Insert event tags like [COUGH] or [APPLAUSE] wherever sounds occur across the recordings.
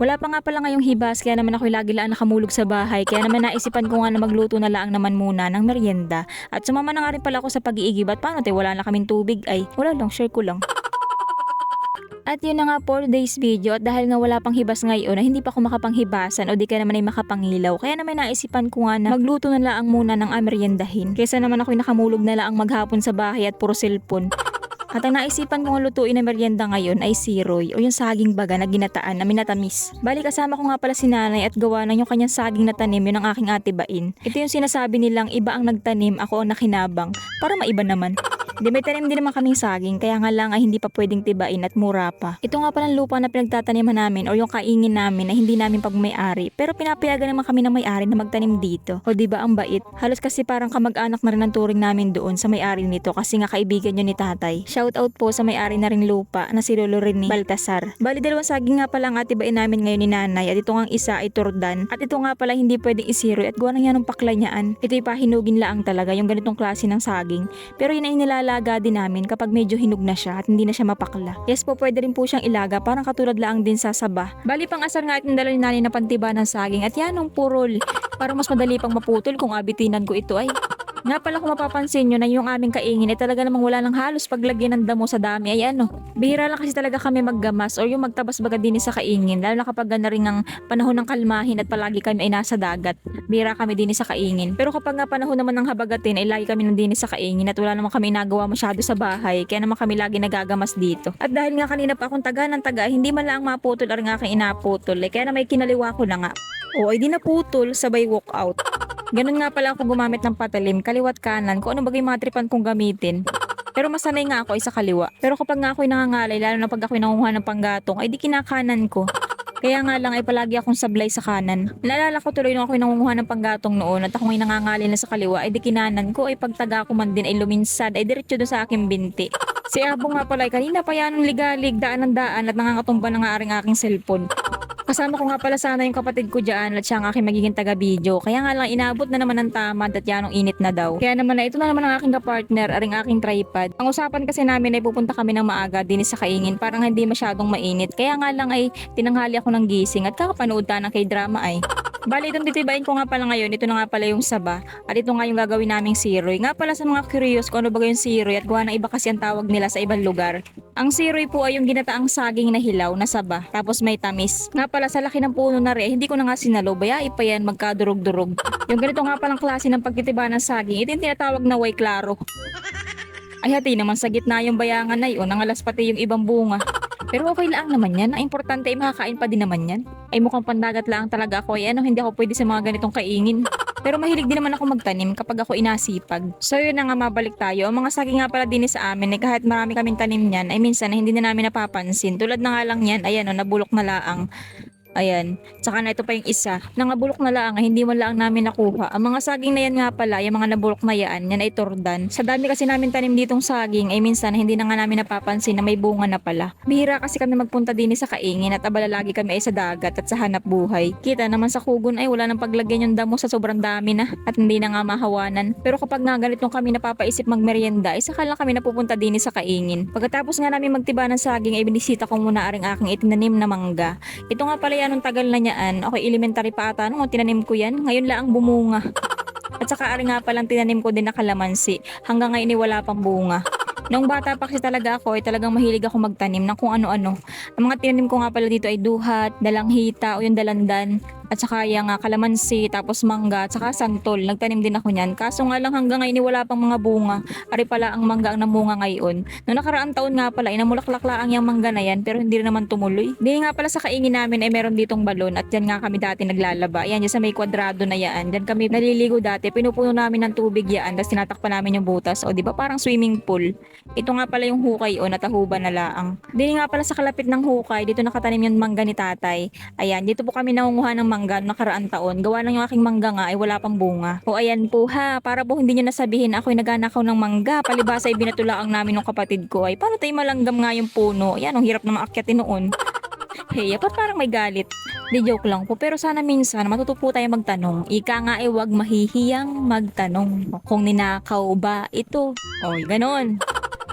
Wala pa nga pala ngayong hibas kaya naman ako lagi lang nakamulog sa bahay. Kaya naman naisipan ko nga na magluto na lang naman muna ng merienda. At sumama na nga rin pala ako sa pag-iigib at paano te? Wala na kaming tubig. Ay wala lang. Share ko lang. At yun na nga 4 days video. At dahil nga wala pang hibas ngayon na hindi pa ako makapanghibasan o di ka naman ay makapangilaw. Kaya naman naisipan ko nga na magluto na lang muna ng ameriendahin. Kaysa naman ako nakamulog na lang maghapon sa bahay at puro cellphone. At ang naisipan kong lutuin na merienda ngayon ay siroy o yung saging baga na ginataan na minatamis. Bali kasama ko nga pala si nanay at gawa na yung kanyang saging na tanim yun ang aking atibain. Ito yung sinasabi nilang iba ang nagtanim, ako ang nakinabang. Para maiba naman. Di may din naman kaming saging kaya nga lang ay hindi pa pwedeng tibain at mura pa. Ito nga palang lupa na pinagtataniman namin o yung kaingin namin na hindi namin pag may-ari pero pinapayagan naman kami ng may-ari na magtanim dito. O di ba ang bait? Halos kasi parang kamag-anak na rin ang turing namin doon sa may-ari nito kasi nga kaibigan yun ni tatay. Shout out po sa may-ari na rin lupa na si Lolo Rene Baltasar. Bali dalawang saging nga pala ang atibain namin ngayon ni nanay at ito nga isa ay turdan at ito nga pala hindi pwedeng isiroy at gawa na yan ng paklanyaan. Ito ay pahinugin laang talaga yung ganitong klase ng saging pero yun ay nilalaga din namin kapag medyo hinug na siya at hindi na siya mapakla. Yes po, pwede rin po siyang ilaga parang katulad lang din sa saba. Bali pang asar nga itong dala ni nanay na pantiba ng saging at yan ang purol. Para mas madali pang maputol kung abitinan ko ito ay. Nga pala kung mapapansin nyo na yung aming kaingin ay talaga namang wala ng halos paglagyan ng damo sa dami ay ano. Bihira lang kasi talaga kami maggamas or yung magtabas baga din sa kaingin lalo na kapag na rin ang panahon ng kalmahin at palagi kami ay nasa dagat. Bihira kami din sa kaingin. Pero kapag nga panahon naman ng habagatin ay lagi kami nandini sa kaingin at wala naman kami nagawa masyado sa bahay kaya naman kami lagi nagagamas dito. At dahil nga kanina pa akong taga ng taga hindi man lang maputol ar nga aking inaputol eh, kaya na may kinaliwa ko na nga. O ay di naputol sabay walk out. Ganun nga pala ako gumamit ng patalim, kaliwat kanan, kung ano bagay mga tripan kong gamitin. Pero masanay nga ako ay sa kaliwa. Pero kapag nga ako'y nangangalay, lalo na pag ako'y nangunguha ng panggatong, ay di kinakanan ko. Kaya nga lang ay palagi akong sablay sa kanan. Naalala ko tuloy nung ako'y nangunguha ng panggatong noon at ako'y nangangalay na sa kaliwa, ay di kinanan ko ay pagtaga ko man din ay luminsad, ay diretso doon sa aking binti. Si Abo nga pala ay kanina pa yan ligalig, daan ng daan at nangangatumba na nga aking cellphone. Kasama ko nga pala sana yung kapatid ko dyan at siya ang aking magiging taga-video. Kaya nga lang inabot na naman ng tamad at yan ang init na daw. Kaya naman na ito na naman ang aking kapartner, aring aking tripod. Ang usapan kasi namin ay pupunta kami ng maaga din sa kaingin parang hindi masyadong mainit. Kaya nga lang ay tinanghali ako ng gising at kakapanood ta ng k-drama ay. Bali, itong titibayin ko nga pala ngayon, ito na nga pala yung saba. At ito nga yung gagawin naming siroy. Nga pala sa mga curious kung ano ba yung siroy at gawa ng iba kasi ang tawag nila sa ibang lugar. Ang siroy po ay yung ginataang saging na hilaw na saba, tapos may tamis. Nga pala sa laki ng puno na rin, hindi ko na nga sinalo, baya ipa yan magkadurog-durog. Yung ganito nga palang klase ng pagtitiba ng saging, ito yung tinatawag na way klaro. Ay hati naman sa gitna yung bayangan na yun, nangalas pati yung ibang bunga. Pero okay lang naman yan. Ang importante ay makakain pa din naman yan. Ay mukhang pandagat lang talaga ako. Ay ano, hindi ako pwede sa mga ganitong kaingin. Pero mahilig din naman ako magtanim kapag ako inasipag. So yun na nga mabalik tayo. Ang mga saging nga pala din sa amin, eh, kahit marami kaming tanim niyan, ay minsan ay hindi na namin napapansin. Tulad na nga lang yan, ayan o, nabulok na laang. Ayan. Tsaka na ito pa yung isa. Nangabulok na lang, hindi mo lang namin nakuha. Ang mga saging na yan nga pala, yung mga nabulok na yan, yan ay turdan. Sa dami kasi namin tanim ditong saging, ay minsan hindi na nga namin napapansin na may bunga na pala. Bihira kasi kami magpunta din sa kaingin at abala lagi kami ay sa dagat at sa hanap buhay. Kita naman sa kugon ay wala nang paglagyan yung damo sa sobrang dami na at hindi na nga mahawanan. Pero kapag nga ganitong kami napapaisip magmerienda, ay saka lang kami napupunta din sa kaingin. Pagkatapos nga namin magtiba ng saging, ay binisita ko muna aring aking itinanim na mangga. Ito nga pala yan nung tagal na niyaan. Okay, elementary pa ata nung tinanim ko yan. Ngayon lang ang bumunga. At saka ari nga palang tinanim ko din na kalamansi. Hanggang ngayon ay wala pang bunga. Noong bata pa kasi talaga ako ay talagang mahilig ako magtanim ng kung ano-ano. Ang mga tinanim ko nga pala dito ay duhat, dalanghita o yung dalandan at saka yung uh, kalamansi, tapos mangga, at saka santol. Nagtanim din ako niyan. Kaso nga lang hanggang ngayon eh, wala pang mga bunga. Ari pala ang mangga ang namunga ngayon. Noong nakaraang taon nga pala, inamulaklak lang yung mangga na yan pero hindi rin naman tumuloy. Di nga pala sa kaingin namin ay meron ditong balon at yan nga kami dati naglalaba. Yan yung sa may kwadrado na yan. Diyan kami naliligo dati. Pinupuno namin ng tubig yan tapos tinatakpan namin yung butas. O di ba parang swimming pool. Ito nga pala yung hukay o natahuban na laang. Di nga pala sa kalapit ng hukay, dito nakatanim yung mangga ni tatay. Ayan, dito po kami nangunguha ng mangga noong nakaraan taon. Gawa lang yung aking mangga nga ay wala pang bunga. O ayan po ha, para po hindi nyo nasabihin ako'y naganakaw ng mangga. Palibasa ay binatulaang namin ng kapatid ko ay paano tayo malanggam nga yung puno. Ayan, ang hirap na maakyatin noon. Hey, ba't parang may galit? Di joke lang po. Pero sana minsan matuto po tayo magtanong. Ika nga ay wag mahihiyang magtanong. Kung ninakaw ba ito? O, ganon.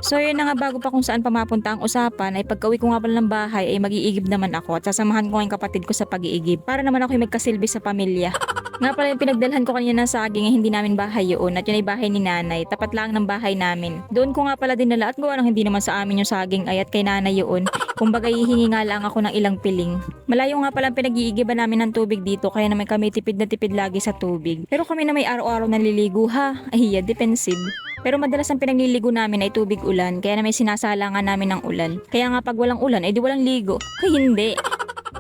So yun na nga bago pa kung saan pa mapunta ang usapan ay pagka-uwi ko nga pala ng bahay ay mag-iigib naman ako at sasamahan ko yung kapatid ko sa pag-iigib para naman ako yung magkasilbi sa pamilya. Nga pala yung pinagdalhan ko kanina ng saging ay hindi namin bahay yun at yun ay bahay ni nanay. Tapat lang ng bahay namin. Doon ko nga pala dinala at gawa ng hindi naman sa amin yung saging ay at kay nanay yun. Kumbaga hihingi nga lang ako ng ilang piling. Malayo nga pala ang pinag-iigiban namin ng tubig dito kaya naman kami tipid na tipid lagi sa tubig. Pero kami na may araw-araw naliligo ha. Ay, yeah, defensive. Pero madalas ang pinagliligo namin ay tubig ulan kaya na may sinasalangan namin ng ulan. Kaya nga pag walang ulan ay di walang ligo. Ay hindi.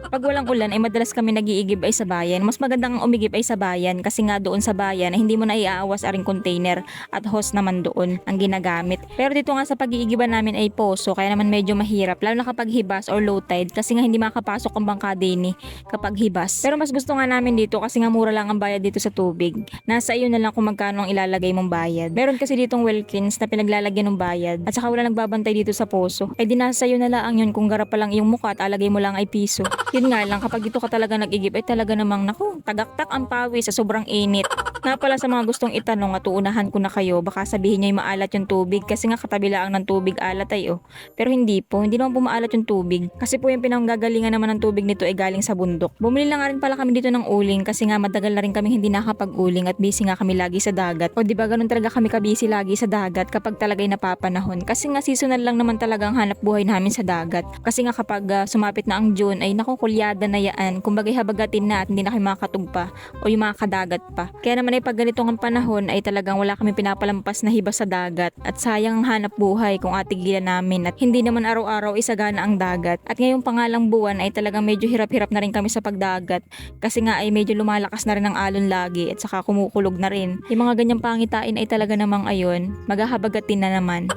Pag walang ulan ay madalas kami nag-iigib ay sa bayan. Mas magandang ang umigib ay sa bayan kasi nga doon sa bayan ay hindi mo na iaawas aring container at hose naman doon ang ginagamit. Pero dito nga sa pag-iigiban namin ay poso kaya naman medyo mahirap lalo na kapag hibas or low tide kasi nga hindi makapasok ang bangka din eh kapag hibas. Pero mas gusto nga namin dito kasi nga mura lang ang bayad dito sa tubig. Nasa iyo na lang kung magkano ang ilalagay mong bayad. Meron kasi ditong Wilkins na pinaglalagyan ng bayad at saka wala nagbabantay dito sa poso. Ay di iyo na lang yun kung garap pa lang iyong mukha at alagay mo lang ay piso. Yun nga lang kapag dito ka talaga nag-igib ay talaga namang naku, tagaktak ang pawis sa sobrang init. Nga pala sa mga gustong itanong at uunahan ko na kayo, baka sabihin niyo maalat yung tubig kasi nga katabi lang ng tubig alat ay oh. Pero hindi po, hindi naman po yung tubig. Kasi po yung pinanggagalingan naman ng tubig nito ay galing sa bundok. Bumili lang nga rin pala kami dito ng uling kasi nga matagal na rin kami hindi nakapag-uling at busy nga kami lagi sa dagat. O di ba ganun talaga kami kabisi lagi sa dagat kapag talagay napapanahon. Kasi nga seasonal lang naman talagang hanap buhay namin sa dagat. Kasi nga kapag ah, sumapit na ang June ay nakukulyada na yan. Kumbaga habagatin na at hindi na kayo makakatugpa o yung mga kadagat pa. Kaya naman ay pag ganitong ang panahon ay talagang wala kami pinapalampas na hiba sa dagat at sayang ang hanap buhay kung atigilan namin at hindi naman araw-araw isagana ang dagat. At ngayong pangalang buwan ay talagang medyo hirap-hirap na rin kami sa pagdagat kasi nga ay medyo lumalakas na rin ang alon lagi at saka kumukulog na rin. Yung mga ganyang pangitain ay talaga namang ayon, maghahabagatin na naman.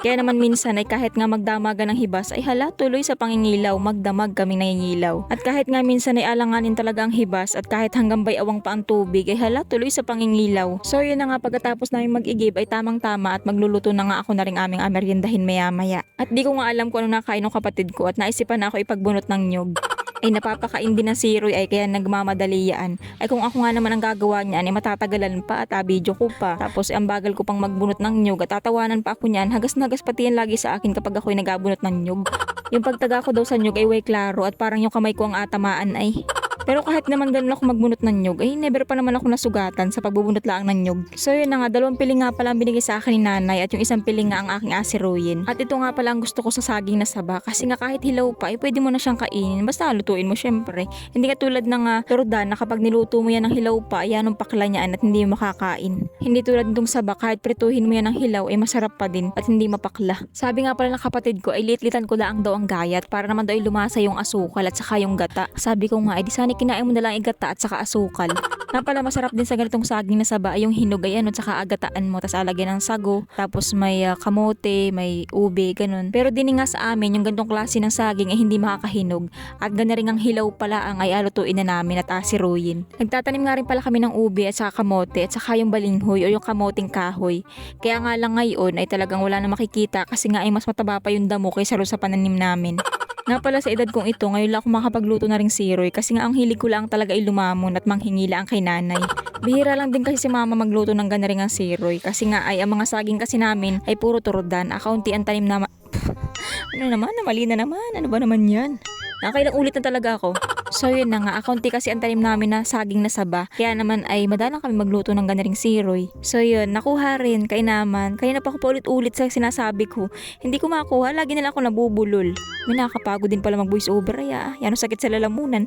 Kaya naman minsan ay kahit nga magdamaga ng hibas ay hala tuloy sa pangingilaw, magdamag kami nangingilaw. At kahit nga minsan ay alanganin talaga ang hibas at kahit hanggang bayawang pa ang tubig ay hala tuloy sa pangingilaw. So yun na nga pagkatapos namin mag-igib ay tamang tama at magluluto na nga ako na rin aming ameryendahin maya maya. At di ko nga alam kung ano nakain ng kapatid ko at naisipan na ako ipagbunot ng nyog ay napapakain din ng siroy ay kaya nagmamadali yan. Ay kung ako nga naman ang gagawa niyan ay matatagalan pa at abidyo ko pa. Tapos ay ang bagal ko pang magbunot ng nyug at tatawanan pa ako niyan. Hagas na hagas pati yan lagi sa akin kapag ako'y nagabunot ng nyug. Yung pagtaga ko daw sa nyug ay way klaro at parang yung kamay ko ang atamaan ay. Pero kahit naman ganun ako magbunot ng nyug, ay never pa naman ako nasugatan sa pagbubunot lang ng nyug. So yun na nga, dalawang piling nga pala ang binigay sa akin ni nanay at yung isang piling nga ang aking asiruyin. At ito nga pala ang gusto ko sa saging na saba kasi nga kahit hilaw pa, ay pwede mo na siyang kainin. Basta lutuin mo syempre. Hindi ka tulad ng uh, turdan na kapag niluto mo yan ng hilaw pa, yan ang pakla niyan at hindi mo makakain. Hindi tulad nitong saba, kahit prituhin mo yan ng hilaw, ay masarap pa din at hindi mapakla. Sabi nga pala ng kapatid ko, ay litlitan ko lang daw ang gayat para naman daw ay lumasa yung asukal at saka yung gata. Sabi ko nga, ay di sana kinain mo na lang igata at saka asukal. Nga pala masarap din sa ganitong saging na saba ay yung hinog ay ano, tsaka agataan mo, tapos alagyan ng sago, tapos may ah, kamote, may ube, ganun. Pero din nga sa amin, yung ganitong klase ng saging ay hindi makakahinog at gana rin ang hilaw pala ang ay alutuin na namin at asiruyin. Nagtatanim nga rin pala kami ng ube at saka kamote at saka yung balinghoy o yung kamoting kahoy. Kaya nga lang ngayon ay talagang wala na makikita kasi nga ay mas mataba pa yung damo kaysa sa pananim namin. Nga pala sa edad kong ito, ngayon lang ako makapagluto na ring siroy kasi nga ang hilig ko lang talaga ay lumamon at manghingi lang kay nanay. Bihira lang din kasi si mama magluto ng ganaring ang siroy kasi nga ay ang mga saging kasi namin ay puro turodan, akaunti ang tanim na ma- [LAUGHS] ano naman, mali na naman, ano ba naman yan? Nakailang ulit na talaga ako. So yun na nga, akaunti kasi ang tanim namin na saging na saba. Kaya naman ay madalang kami magluto ng ganaring siroy. So yun, nakuha rin, kainaman. Kaya na pa ako paulit-ulit sa sinasabi ko. Hindi ko makuha, lagi na lang ako nabubulol. May nakakapagod din pala mag voice over, ay yan ang sakit sa lalamunan.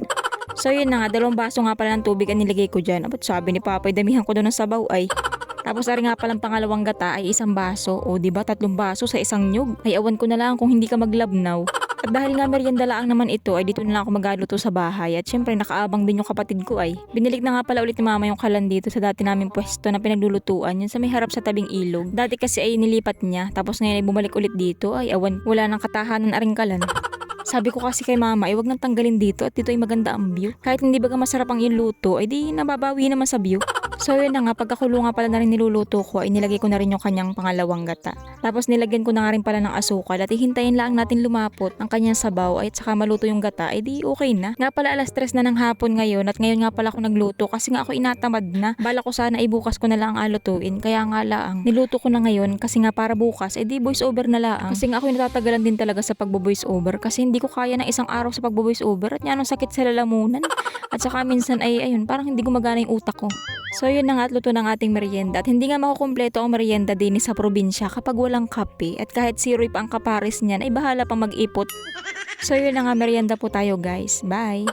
So yun na nga, dalawang baso nga pala ng tubig ang nilagay ko dyan. Abot sabi ni Papa, ay damihan ko doon ng sabaw ay. Tapos ari nga palang pangalawang gata ay isang baso. O di ba tatlong baso sa isang nyug? Ay awan ko na lang kung hindi ka maglabnaw. At dahil nga merienda lang naman ito ay dito na lang ako magluto sa bahay at syempre nakaabang din yung kapatid ko ay. Binilik na nga pala ulit ni mama yung kalan dito sa dati naming pwesto na pinaglulutuan yun sa may harap sa tabing ilog. Dati kasi ay nilipat niya tapos ngayon ay bumalik ulit dito ay awan wala nang katahanan aring kalan. Sabi ko kasi kay mama, ay wag nang tanggalin dito at dito ay maganda ang view. Kahit hindi baga masarap ang yung luto, ay di nababawi naman sa view. So yun na nga, pagkakulo nga pala na rin niluluto ko ay nilagay ko na rin yung kanyang pangalawang gata. Tapos nilagyan ko na nga rin pala ng asukal at hihintayin lang natin lumapot ang kanyang sabaw ay tsaka maluto yung gata ay di okay na. Nga pala alas tres na ng hapon ngayon at ngayon nga pala ako nagluto kasi nga ako inatamad na. Bala ko sana ibukas ko na lang ang alutuin kaya nga laang niluto ko na ngayon kasi nga para bukas eh di voice over na laang. Kasi nga ako natatagalan din talaga sa pagbo-voice over kasi hindi ko kaya ng isang araw sa pagbo-voice over at nga sakit sa lalamunan. At saka minsan ay ayun parang hindi gumagana yung utak ko. So yun na nga at luto ng ating merienda at hindi nga makukumpleto ang merienda din sa probinsya kapag walang kape at kahit syrup ang kapares niyan ay bahala pang mag-ipot. So yun na nga merienda po tayo guys. Bye!